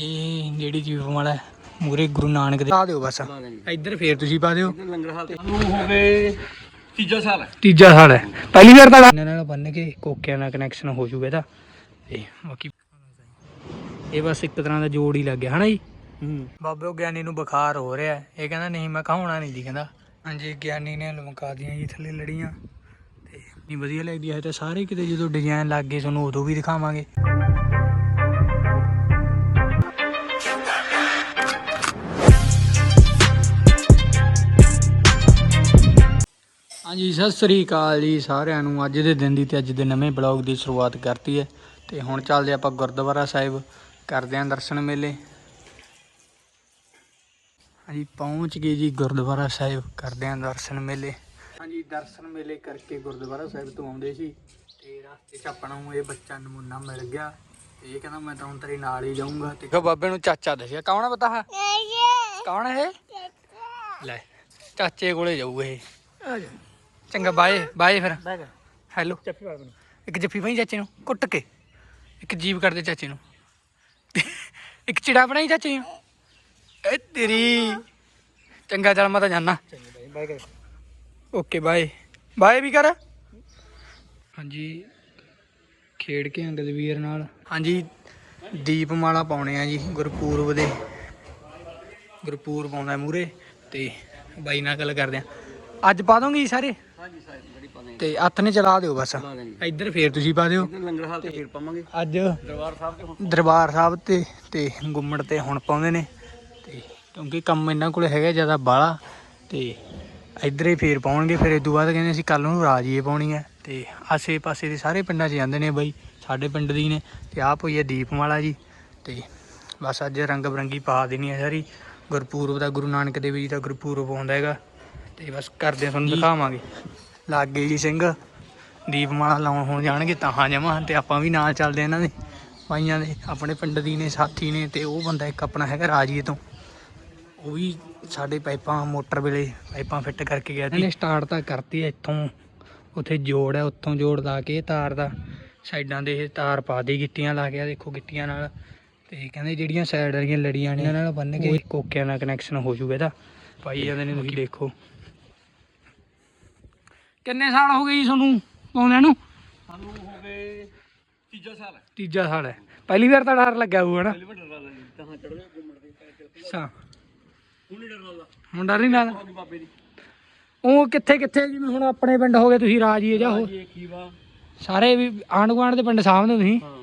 ਇਹ ਜਿਹੜੀ ਜੀ ਵਾਲਾ ਮੂਰੇ ਗੁਰੂ ਨਾਨਕ ਦੇ। ਆ ਦਿਓ ਬਸ। ਇੱਧਰ ਫੇਰ ਤੁਸੀਂ ਪਾ ਦਿਓ। ਲੰਗਰ ਹਾਲ ਨੂੰ ਹੋ ਗਏ ਤੀਜਾ ਸਾਲ ਹੈ। ਤੀਜਾ ਸਾਲ ਹੈ। ਪਹਿਲੀ ਵਾਰ ਤਾਂ ਇਹਨਾਂ ਨਾਲ ਬੰਨ ਕੇ ਕੋਕਿਆਂ ਨਾਲ ਕਨੈਕਸ਼ਨ ਹੋ ਜੂਗਾ ਇਹਦਾ। ਤੇ ਬਾਕੀ ਇਹ ਬਸ ਇੱਕ ਤਰ੍ਹਾਂ ਦਾ ਜੋੜ ਹੀ ਲੱਗ ਗਿਆ ਹਨਾ ਜੀ? ਹੂੰ। ਬਾਬੇ ਗਿਆਨੀ ਨੂੰ ਬੁਖਾਰ ਹੋ ਰਿਹਾ ਹੈ। ਇਹ ਕਹਿੰਦਾ ਨਹੀਂ ਮੈਂ ਕਹਾਉਣਾ ਨਹੀਂ ਜੀ ਕਹਿੰਦਾ। ਹਾਂਜੀ। ਗਿਆਨੀ ਨੇ ਲਮਕਾ ਦੀਆਂ ਜੀ ਥੱਲੇ ਲੜੀਆਂ। ਤੇ ਨਹੀਂ ਵਧੀਆ ਲੱਗਦੀ ਹੈ ਤੇ ਸਾਰੇ ਕਿਤੇ ਜਦੋਂ ਡਿਜ਼ਾਈਨ ਲੱਗ ਗਏ ਤੁਹਾਨੂੰ ਉਦੋਂ ਵੀ ਦਿਖਾਵਾਂਗੇ। ਹਾਂਜੀ ਸਤਿ ਸ੍ਰੀ ਅਕਾਲ ਜੀ ਸਾਰਿਆਂ ਨੂੰ। ਅੱਜ ਦੇ ਦਿਨ ਦੀ ਤੇ ਅੱਜ ਦੇ ਨਵੇਂ ਬਲੌਗ ਦੀ ਸ਼ੁਰੂਆਤ ਕਰਤੀ ਹੈ। ਤੇ ਹੁਣ ਚੱਲਦੇ ਆਪਾਂ ਗੁਰਦੁਆਰਾ ਸਾਹਿਬ। ਕਰਦੇ ਆਂ ਦਰਸ਼ਨ ਮੇਲੇ। ਹਾਂਜੀ ਪਹੁੰਚ ਗਏ ਜੀ ਗੁਰਦੁਆਰਾ ਸਾਹਿਬ। ਕਰਦੇ ਆਂ ਦਰਸ਼ਨ ਮੇਲੇ। ਹਾਂਜੀ ਦਰਸ਼ਨ ਮੇਲੇ ਕਰਕੇ ਗੁਰਦੁਆਰਾ ਸਾਹਿਬ ਤੋਂ ਆਉਂਦੇ ਸੀ। ਤੇ ਰਸਤੇ 'ਚ ਆਪਣਾ ਨੂੰ ਇਹ ਬੱਚਾ ਨਮੂਨਾ ਮਿਲ ਗਿਆ। ਤੇ ਇਹ ਕਹਿੰਦਾ ਮੈਂ ਤਾਂ ਹੁਣ ਤੇਰੇ ਨਾਲ ਹੀ ਜਾਊਂਗਾ। ਤੇ ਕਹੋ ਬਾਬੇ ਨੂੰ ਚਾਚਾ ਦੱਸਿਆ। ਕੌਣ ਹੈ ਪਤਾ ਹੈ? ਕੌਣ ਹੈ ਇਹ? ਲੈ ਚਾਚੇ ਕੋਲੇ ਜਾਊ ਇਹ। ਆ ਜਾ। ਚੰਗਾ ਬਾਏ ਬਾਏ ਫਿਰ। ਹੈਲੋ ਚੱਪੀ ਵਾਲ ਬਣ ਇੱਕ ਜੱਫੀ ਭਾਈ ਚਾਚੇ ਨੂੰ ਕੁੱਟ ਕੇ। ਇੱਕ ਜੀਵ ਕਰਦੇ ਚਾਚੇ ਨੂੰ। ਇੱਕ ਚਿੜਾ ਬਣਾਈ ਚਾਚੇ ਨੂੰ। ਏ ਤੇਰੀ। ਚੰਗਾ ਚੱਲ ਮੈਂ ਤਾਂ ਜਾਣਾ ਚੰਗਾ ਬਾਈ ਬਾਈ ਕਰ। Okay bye. ਬਾਏ ਵੀ ਕਰ। ਹਾਂਜੀ। ਖੇਡ ਕੇ ਅੰਗਦ ਵੀਰ ਨਾਲ। ਹਾਂਜੀ। ਦੀਪਮਾਲਾ ਪਾਉਣੇ ਆ ਜੀ ਗੁਰਪੂਰਬ ਦੇ। ਗੁਰਪੂਰਬ ਆਉਂਦਾ ਮੂਰੇ ਤੇ ਬਾਈ ਨਾਲ ਗੱਲ ਕਰਦੇ ਆ। ਅੱਜ ਪਾ ਦੋਗੇ ਜੀ ਸਾਰੇ। ਤੇ ਹੱਥ ਨੇ ਚਲਾ ਦਿਓ ਬਸ। ਇੱਧਰ ਫੇਰ ਤੁਸੀਂ ਪਾ ਦਿਓ। ਲੰਗਰ ਹਾਲ ਤੇ ਫੇਰ ਪਾਵਾਂਗੇ। ਅੱਜ ਦਰਬਾਰ ਸਾਹਿਬ ਤੇ ਦਰਬਾਰ ਸਾਹਿਬ ਤੇ ਤੇ ਗੁੰਮੜ ਤੇ ਹੁਣ ਪਾਉਂਦੇ ਨੇ। ਤੇ ਕਿਉਂਕਿ ਕੰਮ ਇਹਨਾਂ ਕੋਲੇ ਹੈਗਾ ਜ਼ਿਆਦਾ ਬਾਲਾ ਤੇ ਇੱਧਰ ਹੀ ਫੇਰ ਪਾਉਣਗੇ। ਫਿਰ ਇਸ ਤੋਂ ਬਾਅਦ ਕਹਿੰਦੇ ਅਸੀਂ ਕੱਲ ਨੂੰ ਰਾਜੀਏ ਪਾਉਣੀ ਹੈ। ਤੇ ਆਸੇ ਪਾਸੇ ਦੇ ਸਾਰੇ ਪਿੰਡਾਂ 'ਚ ਜਾਂਦੇ ਨੇ ਬਾਈ ਸਾਡੇ ਪਿੰਡ ਦੀ ਨੇ। ਤੇ ਆਹ ਪਈ ਹੈ ਦੀਪਮਾਲਾ ਜੀ। ਤੇ ਬਸ ਅੱਜ ਰੰਗ ਬਰੰਗੀ ਪਾ ਦੇਣੀ ਹੈ ਸਾਰੀ। ਗੁਰਪੂਰਬ ਦਾ ਗੁਰੂ ਨਾਨਕ ਦੇਵ ਜੀ ਦਾ ਗੁਰਪੂਰਬ ਆਉਂਦਾ ਹੈਗਾ। ਤੇ ਬਸ ਕਰਦੇ ਤੁਹਾਨੂੰ ਦਿਖਾਵਾਂਗੇ। ਲੱਗ ਗਏ ਜੀ ਸਿੰਘ। ਦੀਪਮਾਲਾ ਲਾਉਣ ਹੁਣ ਜਾਣਗੇ ਤਾਂ ਹਾਂ ਜਮਾ ਤੇ ਆਪਾਂ ਵੀ ਨਾਲ ਚੱਲਦੇ ਇਹਨਾਂ ਦੇ। ਭਾਈਆਂ ਦੇ ਆਪਣੇ ਪਿੰਡ ਦੀ ਨੇ ਸਾਥੀ ਨੇ ਤੇ ਉਹ ਬੰਦਾ ਇੱਕ ਆਪਣਾ ਹੈਗਾ ਰਾਜੀਏ ਤੋਂ। ਉਹ ਵੀ ਸਾਡੇ ਪਾਈਪਾਂ ਮੋਟਰ ਵੇਲੇ ਪਾਈਪਾਂ ਫਿੱਟ ਕਰਕੇ ਗਿਆ ਸੀ। ਸਟਾਰਟ ਤਾਂ ਕਰਤੀ ਇੱਥੋਂ। ਉੱਥੇ ਜੋੜ ਹੈ ਉੱਥੋਂ ਜੋੜ ਲਾ ਕੇ ਤਾਰ ਦਾ ਸਾਈਡਾਂ ਦੇ ਇਹ ਤਾਰ ਪਾ ਦੇ ਗਿੱਟੀਆਂ ਲਾ ਕੇ ਦੇਖੋ ਗਿੱਟੀਆਂ ਨਾਲ। ਤੇ ਕਹਿੰਦੇ ਜਿਹੜੀਆਂ ਸਾਈਡ ਵਾਲੀਆਂ ਲੜੀਆਂ ਨੇ ਇਹਨਾਂ ਨਾਲ ਬੰਨ ਕੇ ਕੋਕਿਆਂ ਨਾਲ ਕਨੈਕਸ਼ਨ ਹੋ ਜੂਗਾ ਇਹਦਾ। ਪਾਈ ਜਾਂਦੇ ਨੇ ਤੁਸੀਂ ਦੇਖੋ। ਕਿੰਨੇ ਸਾਲ ਹੋ ਗਏ ਜੀ ਤੁਹਾਨੂੰ ਪਾਉਂਦਿਆਂ ਨੂੰ? ਸਾਨੂੰ ਹੋ ਗਏ ਤੀਜਾ ਸਾਲ ਹੈ। ਤੀਜਾ ਸਾਲ ਹੈ। ਪਹਿਲੀ ਵਾਰ ਤਾਂ ਡਰ ਲੱਗਾ ਹੋਊਗਾ ਨਾ ਪਹਿਲੀ ਵਾਰ ਡਰ ਲੱਗਦਾ ਤਾਂ ਹਾਂ ਚੜ੍ਹਦੇ ਘੁੰਮਣ ਦੇ ਪੈਰ ਤੇ ਅੱਛਾ। ਹੁਣ ਨਹੀਂ ਡਰ ਲੱਗਦਾ। ਹੁਣ ਡਰ ਨਹੀਂ ਲੱਗਦਾ? ਹੋਗੀ ਬਾਬੇ ਦੀ ਉਹ ਕਿੱਥੇ ਕਿੱਥੇ ਜਿਵੇਂ ਹੁਣ ਆਪਣੇ ਪਿੰਡ ਹੋ ਗਏ ਤੁਸੀਂ ਰਾਜੀਏ ਜਾਂ ਖੀਵਾ। ਸਾਰੇ ਵੀ ਆਂਢ ਗੁਆਂਢ ਦੇ ਪਿੰਡ ਸਾਹਮਣੇ ਤੁਸੀਂ? ਹਾਂ।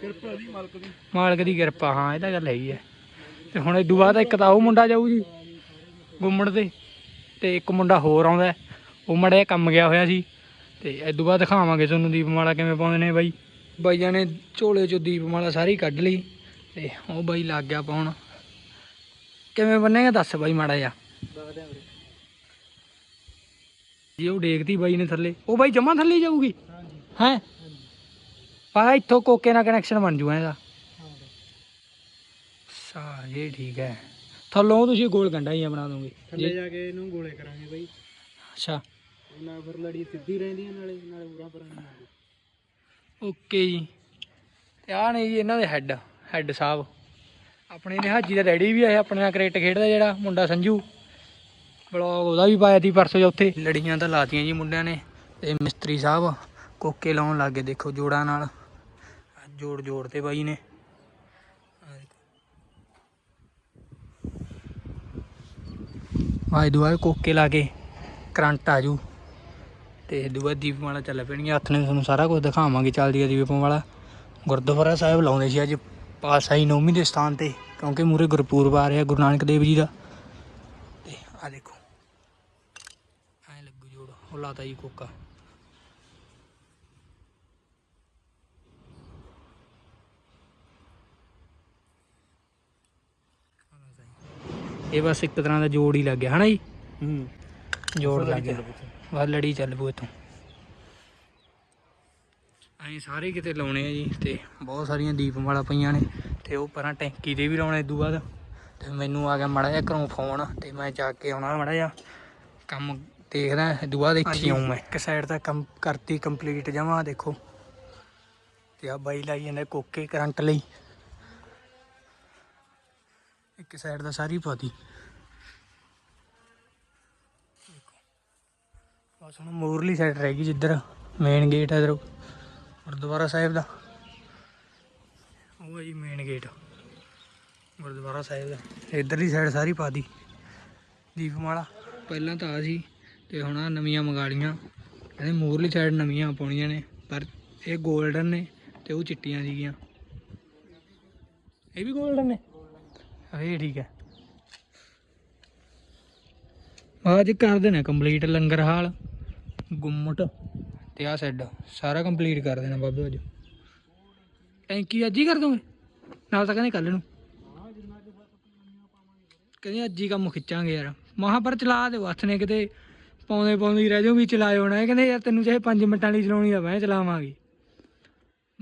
ਕਿਰਪਾ ਦੀ ਮਾਲਕ ਦੀ। ਮਾਲਕ ਦੀ ਕਿਰਪਾ ਹਾਂ ਇਹ ਤਾਂ ਗੱਲ ਹੈਗੀ ਹੈ। ਤੇ ਹੁਣ ਇਦੋਂ ਬਾਅਦ ਇੱਕ ਤਾਂ ਉਹ ਮੁੰਡਾ ਜਾਊ ਜੀ ਗੁੰਮੜ ਤੇ ਤੇ ਇੱਕ ਮੁੰਡਾ ਹੋਰ ਆਉਂਦਾ ਹੈ। ਉਹ ਮੜਿਆ ਕੰਮ ਗਿਆ ਹੋਇਆ ਸੀ ਤੇ ਇਦੋਂ ਬਾਅਦ ਦਿਖਾਵਾਂਗੇ ਤੁਹਾਨੂੰ ਦੀਪਮਾਲਾ ਕਿਵੇਂ ਪਾਉਂਦੇ ਨੇ ਬਾਈ। ਬਾਈਆਂ ਨੇ ਝੋਲੇ ਚੋਂ ਦੀਪਮਾਲਾ ਸਾਰੀ ਕੱਢ ਲਈ ਤੇ ਉਹ ਬਾਈ ਲੱਗ ਗਿਆ ਪਾਉਣ। ਕਿਵੇਂ ਬੰਨੇਗਾ ਦੱਸ ਬਾਈ ਮਾੜਾ ਜਿਹਾ। ਜੀ ਉਹ ਡੇਗਤੀ ਬਾਈ ਨੇ ਥੱਲੇ ਉਹ ਬਾਈ ਜਮਾ ਥੱਲੇ ਜਾਊਗੀ। ਹੈ? ਪਾ ਇੱਥੋਂ ਕੋਕੇ ਨਾਲ ਕਨੈਕਸ਼ਨ ਬਣ ਜੂਗਾ ਇਹਦਾ ਸਾ ਇਹ ਠੀਕ ਹੈ ਥੱਲੋਂ ਤੁਸੀਂ ਗੋਲ ਗੰਡਾ ਹੀ ਬਣਾ ਦੋਗੇ। ਥੱਲੇ ਜਾ ਕੇ ਇਹਨੂੰ ਗੋਲੇ ਕਰਾਂਗੇ ਬਾਈ। ਅੱਛਾ। ਉਹਨਾਂ ਫਿਰ ਲੜੀ ਸਿੱਧੀ ਰਹਿੰਦੀ ਹੈ ਨਾਲੇ ਨਾਲੇ ਉਰਾਂ ਪਰਾਂ ਓਕੇ ਜੀ। ਤੇ ਆਹ ਨੇ ਜੀ ਇਹਨਾਂ ਦੇ ਹੈੱਡ ਹੈੱਡ ਸਾਹਿਬ। ਆਪਣੇ ਨੇ ਹਾਜੀ ਦਾ ਡੈਡੀ ਵੀ ਆਇਆ ਆਪਣੇ ਨਾਲ ਕ੍ਰਿਕਟ ਖੇਡਦਾ ਜਿਹੜਾ, ਮੁੰਡਾ ਸੰਜੂ। ਬਲੌਗ ਉਹਦਾ ਵੀ ਪਾਇਆ ਸੀ ਪਰਸੋਂ ਉੱਥੇ ਲੜੀਆਂ ਤਾਂ ਲਾਤੀਆਂ ਜੀ ਮੁੰਡਿਆਂ ਨੇ। ਤੇ ਮਿਸਤਰੀ ਸਾਹਿਬ, ਕੋਕੇ ਲਾਉਣ ਲੱਗੇ ਦੇਖੋ ਜੋੜਾਂ ਨਾਲ। ਜੋੜ ਜੋੜ ਤੇ ਬਾਈ ਨੇ। ਆਹ ਦੇਖੋ। ਕੋਕੇ ਲਾ ਕੇ ਕਰੰਟ ਆ ਜੂ। ਤੇ ਦੂਆ ਦੀਪਮਾਲਾ ਚੱਲ ਪੈਣਗੇ ਹੱਥ ਨੇ ਤੁਹਾਨੂੰ ਸਾਰਾ ਕੁਝ ਦਿਖਾਵਾਂਗੇ ਚੱਲਦੀ ਆ ਦੀਪਮਾਲਾ ਗੁਰਦੁਆਰਾ ਸਾਹਿਬ ਲਾਉਂਦੇ ਸੀ ਅੱਜ ਪਾਤਸ਼ਾਹੀ ਨੌਵੀਂ ਦੇ ਸਥਾਨ ਤੇ, ਕਿਉਂਕਿ ਮੂਰੇ ਗੁਰਪੂਰਬ ਆ ਰਿਹਾ ਗੁਰੂ ਨਾਨਕ ਦੇਵ ਜੀ ਦਾ। ਤੇ ਆ ਦੇਖੋ, ਐ ਲੱਗੂ ਜੋੜ, ਉਹ ਲਾਤਾ ਜੀ ਕੋਕਾ। ਇਹ ਬਸ ਇੱਕ ਤਰ੍ਹਾਂ ਦਾ ਜੋੜ ਹੀ ਲੱਗ ਗਿਆ, ਹਨਾ ਜੀ? ਹੂੰ। ਜੋੜ ਲੱਗ। ਗਿਆ ਬਸ ਲੜੀ ਚੱਲ ਪੂ ਇੱਥੋਂ। ਅਸੀਂ ਸਾਰੇ ਕਿਤੇ ਲਾਉਣੇ ਆ ਜੀ ਤੇ ਬਹੁਤ ਸਾਰੀਆਂ ਦੀਪਮਾਲਾ ਪਈਆਂ ਨੇ ਤੇ ਉਹ ਪਰਾਂ ਟੈਂਕੀ ਦੇ ਵੀ ਲਾਉਣੇ ਇਦੋਂ ਬਾਅਦ। ਤੇ ਮੈਨੂੰ ਆ ਗਿਆ ਮੜਾ ਜਿਹਾ ਘਰੋਂ ਫੋਨ ਤੇ ਮੈਂ ਜਾ ਕੇ ਆਉਣਾ ਮੜਾ ਜਿਹਾ। ਕੰਮ ਦੇਖਦਾ ਇਦੋਂ ਬਾਅਦ ਇੱਥੇ ਆਉਂ ਮੈਂ। ਇੱਕ ਸਾਈਡ ਤਾਂ ਕੰਮ ਕਰਤੀ ਕੰਪਲੀਟ ਜਮਾ ਦੇਖੋ। ਤੇ ਆ ਬਾਈ ਲਾਈ ਜਾਂਦੇ ਕੋਕੇ ਕਰੰਟ ਲਈ। ਇੱਕ ਸਾਈਡ ਦਾ ਸਾਰੀ ਪਾਤੀ ਬਸ ਹੁਣ ਮੂਰਲੀ ਸਾਈਡ ਰਹਿ ਗਈ ਜਿੱਧਰ ਮੇਨ ਗੇਟ ਹੈ ਇਧਰ, ਗੁਰਦੁਆਰਾ ਸਾਹਿਬ ਦਾ। ਉਹ ਹੈ ਜੀ ਮੇਨ ਗੇਟ ਗੁਰਦੁਆਰਾ ਸਾਹਿਬ ਦਾ। ਇਧਰਲੀ ਸਾਈਡ ਸਾਰੀ ਪਾਤੀ ਦੀਪਮਾਲਾ। ਪਹਿਲਾਂ ਤਾਂ ਆ ਸੀ ਤੇ ਹੁਣ ਆ ਨਵੀਆਂ ਮੰਗਾਲੀਆਂ ਕਹਿੰਦੇ ਮੂਰਲੀ ਸਾਈਡ ਨਵੀਆਂ ਪਾਉਣੀਆਂ ਨੇ, ਪਰ ਇਹ 골ਡਨ ਨੇ ਤੇ ਉਹ ਚਿੱਟੀਆਂ ਸੀਗੀਆਂ। ਇਹ ਵੀ 골ਡਨ ਨੇ ਇਹ ਠੀਕ ਹੈ। ਬਾਅਦ ਚ ਕਰ ਦੇਣਾ ਕੰਪਲੀਟ ਲੰਗਰ ਹਾਲ। ਗੁੰਮਟ। ਤੇ ਆ। ਸੈੱਡ ਸਾਰਾ ਕੰਪਲੀਟ ਕਰ ਦੇਣਾ ਬਾਬੇ ਅੱਜ। ਟੈਂਕੀ ਅੱਜ ਹੀ ਕਰ ਦੋਗੇ ਨਾਲ ਤਾਂ ਕਹਿੰਦੇ ਕੱਲ ਨੂੰ। ਕਹਿੰਦੇ ਅੱਜ ਹੀ ਕੰਮ ਖਿੱਚਾਂਗੇ ਯਾਰ। ਮਹਾ ਪਰ ਚਲਾ ਦਿਓ, ਹੱਥ ਨੇ ਕਿਤੇ ਪਾਉਂਦੇ ਪਾਉਂਦੇ ਹੀ ਰਹਿ ਜਾਓ, ਵੀ ਚਲਾਇਓ ਨਾ। ਕਹਿੰਦੇ, ਯਾਰ ਤੈਨੂੰ ਚਾਹੇ 5 ਮਿੰਟਾਂ ਲਈ ਚਲਾਉਣੀ ਆ, ਮੈਂ ਚਲਾਵਾਂਗੇ।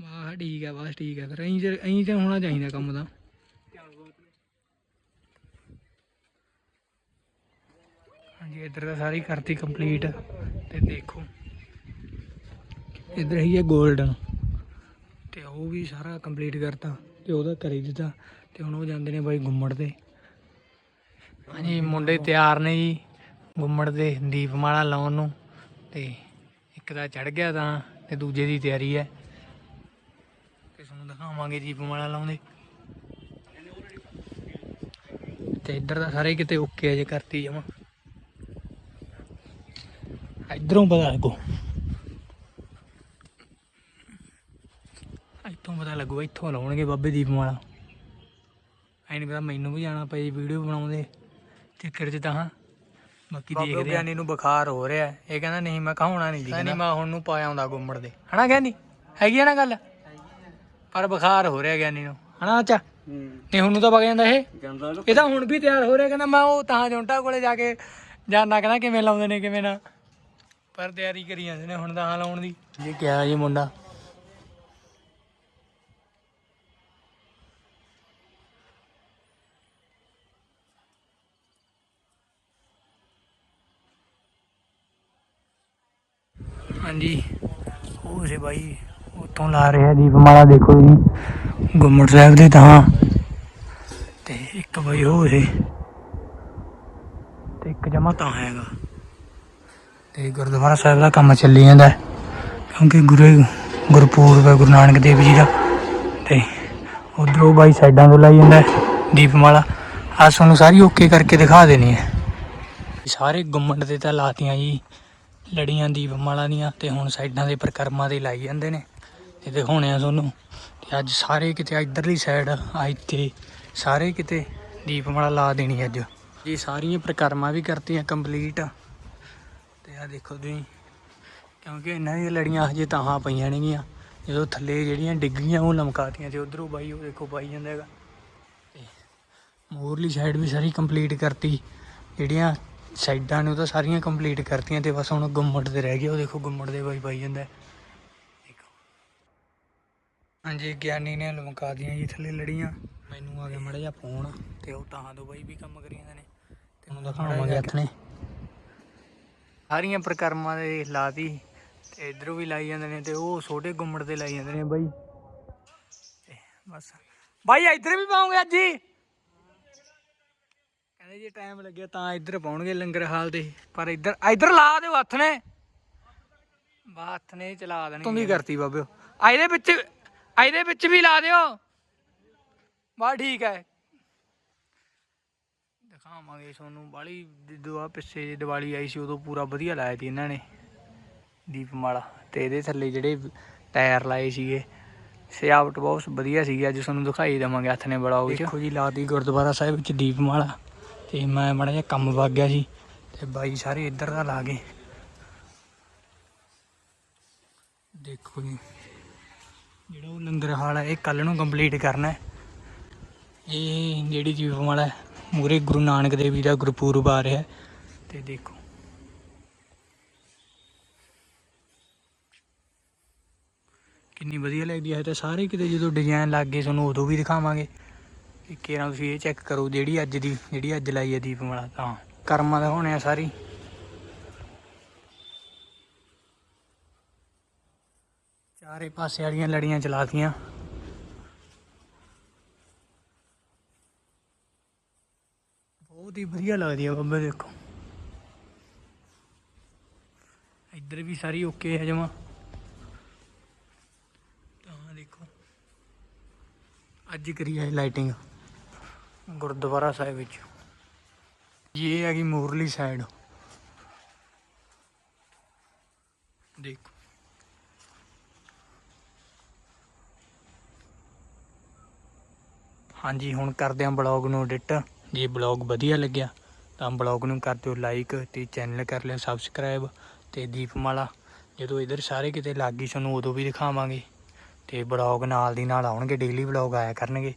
ਵਾਹ ਠੀਕ ਹੈ ਬਸ ਠੀਕ ਹੈ ਫਿਰ ਐਂ ਚ ਐਂ ਚ ਹੋਣਾ ਚਾਹੀਦਾ ਕੰਮ ਤਾਂ। ਹਾਂਜੀ, ਇੱਧਰ ਤਾਂ ਸਾਰੀ ਕਰਤੀ ਕੰਪਲੀਟ ਤੇ ਦੇਖੋ। ਇੱਧਰ ਹੀ ਹੈ 골ਡਨ ਤੇ ਉਹ ਵੀ ਸਾਰਾ ਕੰਪਲੀਟ ਕਰਤਾ ਤੇ ਉਹਦਾ ਕਰੀ ਦਿੱਤਾ ਤੇ ਹੁਣ ਉਹ ਜਾਂਦੇ ਨੇ ਬਾਈ ਗੁੰਮੜ ਤੇ। ਹਾਂਜੀ, ਮੁੰਡੇ ਤਿਆਰ ਨੇ ਜੀ, ਗੁੰਮੜ ਦੇ ਦੀਪਮਾਲਾ ਲਾਉਣ ਨੂੰ ਤੇ ਇੱਕ ਦਾ ਚੜ ਗਿਆ ਤਾਂ ਤੇ ਦੂਜੇ ਦੀ ਤਿਆਰੀ ਹੈ। ਤੇ ਤੁਹਾਨੂੰ ਦਿਖਾਵਾਂਗੇ ਦੀਪਮਾਲਾ ਲਾਉਂਦੇ। ਤੇ ਇੱਧਰ ਦਾ ਸਾਰੇ ਕਿਤੇ ਓਕੇ ਅਜੇ ਕਰਤੀ ਜਮਾ। ਇੱਧਰੋਂ ਪਤਾ ਲੱਗੋ। ਇੱਥੋਂ ਪਤਾ ਲੱਗੂ ਇੱਥੋਂ ਲਾਉਣਗੇ ਬਾਬੇ ਦੀਪਮਾਲਾ ਐ ਨਹੀਂ ਪਤਾ ਮੈਨੂੰ ਵੀ ਜਾਣਾ ਪਈ ਵੀਡੀਓ ਬਣਾਉਂਦੇ ਚੱਕਰ 'ਚ ਤਾਂ ਹਾਂ। ਬਾਕੀ ਦੇਖਦੇ ਗਿਆਨੀ ਨੂੰ ਬੁਖਾਰ ਹੋ ਰਿਹਾ ਹੈ। ਇਹ ਕਹਿੰਦਾ ਨਹੀਂ ਮੈਂ ਖਾਉਣਾ ਨਹੀਂ ਜੀ ਕਹਿੰਦਾ ਮੈਂ ਹੁਣ ਨੂੰ ਪਾਇਆ ਆਉਂਦਾ ਗੁੰਮੜ ਦੇ। ਹਨਾ ਗਿਆਨੀ? ਹੈਗੀ ਆ ਨਾ ਗੱਲ? ਪਰ ਬੁਖਾਰ ਹੋ ਰਿਹਾ ਗਿਆਨੀ ਨੂੰ। ਹਨਾ ਅੱਛਾ ਨਹੀਂ ਹੁਣ ਨੂੰ ਤਾਂ ਵਗ ਜਾਂਦਾ ਇਹ। ਜਾਂਦਾ ਇਹ ਤਾਂ ਹੁਣ ਵੀ ਤਿਆਰ ਹੋ ਰਿਹਾ। ਕਹਿੰਦਾ ਮੈਂ ਉਹ ਤਾਂ ਜੌਂਟਾ ਕੋਲੇ ਜਾ ਕੇ ਜਾਣਾ ਕਹਿੰਦਾ ਕਿਵੇਂ ਲਾਉਂਦੇ ਨੇ ਕਿਵੇਂ ਨਾ? ਪਰ ਤਿਆਰੀ ਕਰੀ ਜਾਂਦੇ ਨੇ ਹੁਣ ਤਾਂ ਲਾਉਣ ਦੀ। ਜੀ ਕਿਹਾ ਜੀ ਮੁੰਡਾ। ਹਾਂਜੀ। ਉਹ ਸੇ ਬਾਈ ਉੱਥੋਂ ਲਾ ਰਿਹਾ ਦੀਪਮਾਲਾ ਦੇਖੋ ਜੀ। ਗੁੰਮਟ ਸਾਹਿਬ ਦੇ ਤਾਂ ਤੇ ਇੱਕ ਬਈ ਉਹ ਸੀ ਤੇ ਇੱਕ ਜਮਾ ਤਾਂ ਹੈਗਾ। ਤੇ ਗੁਰਦੁਆਰਾ ਸਾਹਿਬ ਦਾ ਕੰਮ ਚੱਲੀ ਜਾਂਦਾ ਕਿਉਂਕਿ ਗੁਰੂ ਗੁਰਪੂਰਬ ਹੈ, ਗੁਰੂ ਨਾਨਕ ਦੇਵ ਜੀ ਦਾ। ਤੇ ਉਧਰੋਂ ਬਾਈ ਸਾਈਡਾਂ ਤੋਂ ਲਾਈ ਜਾਂਦਾ ਦੀਪਮਾਲਾ। ਆ ਤੁਹਾਨੂੰ ਸਾਰੀ ਓਕੇ ਕਰਕੇ ਦਿਖਾ ਦੇਣੀ ਹੈ। ਸਾਰੇ ਗੁੰਮਟ ਤੇ ਤਾਂ ਲਾਤੀਆਂ ਜੀ, ਲੜੀਆਂ ਦੀਪਮਾਲਾ ਦੀਆਂ ਤੇ ਹੁਣ ਸਾਈਡਾਂ ਦੇ ਪ੍ਰਕਰਮਾਂ ਦੇ ਲਾਈ ਜਾਂਦੇ ਨੇ। ਤੇ ਦਿਖਾਉਣੇ ਆ ਤੁਹਾਨੂੰ। ਤੇ ਅੱਜ ਸਾਰੇ ਕਿਤੇ ਇਧਰਲੀ ਸਾਈਡ ਆ, ਇੱਥੇ ਸਾਰੇ ਕਿਤੇ ਦੀਪਮਾਲਾ ਲਾ ਦੇਣੀ ਅੱਜ। ਜੀ ਸਾਰੀਆਂ ਪ੍ਰਕਰਮਾਂ ਵੀ ਕਰਤੀਆਂ ਕੰਪਲੀਟ ਆ ਦੇਖੋ ਤੁਸੀਂ। ਕਿਉਂਕਿ ਇਹਨਾਂ ਦੀਆਂ ਲੜੀਆਂ ਹਜੇ ਤਾਹਾਂ ਪਈਆਂ ਨੇਗੀਆਂ। ਜਦੋਂ ਥੱਲੇ ਜਿਹੜੀਆਂ ਡਿੱਗੀਆਂ ਉਹ ਲਮਕਾਤੀਆਂ ਤੇ ਉਧਰੋਂ ਬਾਈ ਉਹ ਦੇਖੋ ਬਾਈ ਜਾਂਦਾ ਹੈਗਾ। ਤੇ ਮੋਰਲੀ ਸਾਈਡ ਵੀ ਸਾਰੀ ਕੰਪਲੀਟ ਕਰਤੀ। ਜਿਹੜੀਆਂ ਸਾਈਡਾਂ ਨੇ ਉਹ ਤਾਂ ਸਾਰੀਆਂ ਕੰਪਲੀਟ ਕਰਤੀਆਂ ਤੇ ਬਸ ਹੁਣ ਗੁੰਮਟ ਤੇ ਰਹਿ ਗਿਆ। ਉਹ ਦੇਖੋ ਗੁੰਮਟ ਦੇ ਬਾਈ ਬਾਈ ਜਾਂਦਾ। ਦੇਖੋ। ਹਾਂਜੀ ਗਿਆਨੀ ਨੇ ਲਮਕਾ ਦੀਆਂ ਜੀ ਥੱਲੇ ਲੜੀਆਂ। ਮੈਨੂੰ ਆ ਗਿਆ ਮੜਾ ਜਿਹਾ ਫੋਨ ਤੇ ਉਹ ਤਾਂ ਤੋਂ ਬਾਈ ਵੀ ਕੰਮ ਕਰੀ ਜਾਂਦੇ ਨੇ। ਤੇ ਹੁਣ ਦਿਖਾਵਾਂਗੇ ਹੱਥ ਨੇ ਸਾਰੀਆਂ ਪ੍ਰਕਰਮਾਂ ਦੇ ਲਾਤੀ ਤੇ ਇਧਰੋਂ ਵੀ ਲਾਈ ਜਾਂਦੇ ਨੇ ਤੇ ਉਹ ਛੋਟੇ ਗੁੰਮਟ ਤੇ ਲਾਈ ਜਾਂਦੇ ਨੇ ਬਾਈ। ਬਸ। ਬਾਈ ਇੱਧਰ ਵੀ ਪਾਉਂਗੇ ਅੱਜ ਹੀ? ਕਹਿੰਦੇ ਜੇ ਟਾਈਮ ਲੱਗਿਆ ਤਾਂ ਇੱਧਰ ਪਾਉਣਗੇ ਲੰਗਰ ਹਾਲ ਤੇ। ਪਰ ਇੱਧਰ ਇੱਧਰ ਲਾ ਦਿਓ ਹੱਥ ਨੇ। ਬਾ ਹੱਥ ਨੇ ਚਲਾ ਦੇਣਗੇ। ਤੁੰਦੀ ਕਰਤੀ ਬਾਬਿਓ। ਆ ਇਹਦੇ ਵਿੱਚ ਇਹਦੇ ਵਿੱਚ ਵੀ ਲਾ ਦਿਓ। ਬਾ ਠੀਕ ਹੈ। ਦਿਖਾਵਾਂਗੇ। ਤੁਹਾਨੂੰ ਬਾਲੀ ਜਦੋਂ ਆ ਪਿੱਛੇ ਜਿਹੇ ਦੀਵਾਲੀ ਆਈ ਸੀ, ਉਦੋਂ ਪੂਰਾ ਵਧੀਆ ਲਾਇਆ ਸੀ ਇਹਨਾਂ ਨੇ ਦੀਪਮਾਲਾ। ਤੇ ਇਹਦੇ ਥੱਲੇ ਜਿਹੜੇ ਟਾਇਰ ਲਾਏ ਸੀਗੇ, ਸਜਾਵਟ ਬਹੁਤ ਵਧੀਆ ਸੀਗੀ। ਅੱਜ ਤੁਹਾਨੂੰ ਦਿਖਾਈ ਦੇਵਾਂਗੇ ਹੱਥ ਨੇ ਬੜਾ ਉਹ ਦੇਖੋ ਜੀ ਲਾਤੀ ਗੁਰਦੁਆਰਾ ਸਾਹਿਬ ਵਿੱਚ ਦੀਪਮਾਲਾ। ਤੇ ਮੈਂ ਮਾੜਾ ਜਿਹਾ ਕੰਮ ਵਗ ਗਿਆ ਸੀ, ਤੇ ਬਾਈ ਸਾਰੇ ਇੱਧਰ ਦਾ ਲਾ ਗਏ। ਦੇਖੋ ਜੀ, ਜਿਹੜਾ ਉਹ ਲੰਗਰ ਹਾਲ ਹੈ ਇਹ ਕੱਲ ਨੂੰ ਕੰਪਲੀਟ ਕਰਨਾ ਹੈ। ਇਹ ਜਿਹੜੀ ਦੀਪਮਾਲਾ ਮੂਰੇ ਗੁਰੂ ਨਾਨਕ ਦੇਵ ਜੀ ਦਾ ਗੁਰਪੁਰਬ ਆ ਰਿਹਾ ਤੇ ਦੇਖੋ। ਕਿੰਨੀ ਵਧੀਆ ਲੱਗਦੀ ਹੈ ਤਾਂ ਸਾਰੇ ਕਿਤੇ ਜਦੋਂ ਡਿਜ਼ਾਈਨ ਲੱਗ ਗਏ, ਤੁਹਾਨੂੰ ਉਦੋਂ ਵੀ ਦਿਖਾਵਾਂਗੇ। ਇੱਕ ਕਿਹੜਾ ਤੁਸੀਂ ਇਹ ਚੈੱਕ ਕਰੋ, ਜਿਹੜੀ ਅੱਜ ਦੀ, ਜਿਹੜੀ ਅੱਜ ਲਾਈ ਹੈ ਦੀਪਮਾਲਾ ਤਾਂ ਕਰਮਾਂ ਦਾ ਹੋਣੇ ਆ ਸਾਰੀ। ਚਾਰੇ ਪਾਸੇ ਵਾਲੀਆਂ ਲੜੀਆਂ ਚਲਾਤੀਆਂ ਬਹੁਤ ਹੀ ਵਧੀਆ ਲੱਗਦੀ ਆ ਬਾਬਾ ਦੇਖੋ। ਇੱਧਰ ਵੀ ਸਾਰੀ ਓਕੇ ਹੈ ਜਮਾ। ਤਾਂ ਦੇਖੋ। ਅੱਜ ਕਰੀ ਹੈ ਲਾਈਟਿੰਗ ਗੁਰਦੁਆਰਾ ਸਾਹਿਬ ਵਿੱਚ। ਇਹ ਹੈਗੀ ਮੂਰਲੀ ਸਾਈਡ ਦੇਖੋ। ਹਾਂਜੀ, ਹੁਣ ਕਰਦੇ ਹਾਂ ਬਲੌਗ ਨੂੰ ਐਡਿਟ ਜੇ ਬਲੌਗ ਵਧੀਆ ਲੱਗਿਆ ਤਾਂ ਬਲੌਗ ਨੂੰ ਕਰ ਦਿਓ ਲਾਈਕ ਤੇ ਚੈਨਲ ਕਰ ਲਿਓ ਸਬਸਕ੍ਰਾਈਬ ਤੇ ਦੀਪਮਾਲਾ। ਜਦੋਂ ਇਧਰ ਸਾਰੇ ਕਿਤੇ ਲੱਗ ਗਈ ਸਾਨੂੰ ਉਦੋਂ ਵੀ ਦਿਖਾਵਾਂਗੇ ਤੇ ਬਲੌਗ ਨਾਲ ਦੀ ਨਾਲ ਆਉਣਗੇ ਡੇਲੀ ਬਲੌਗ ਆਇਆ ਕਰਨਗੇ।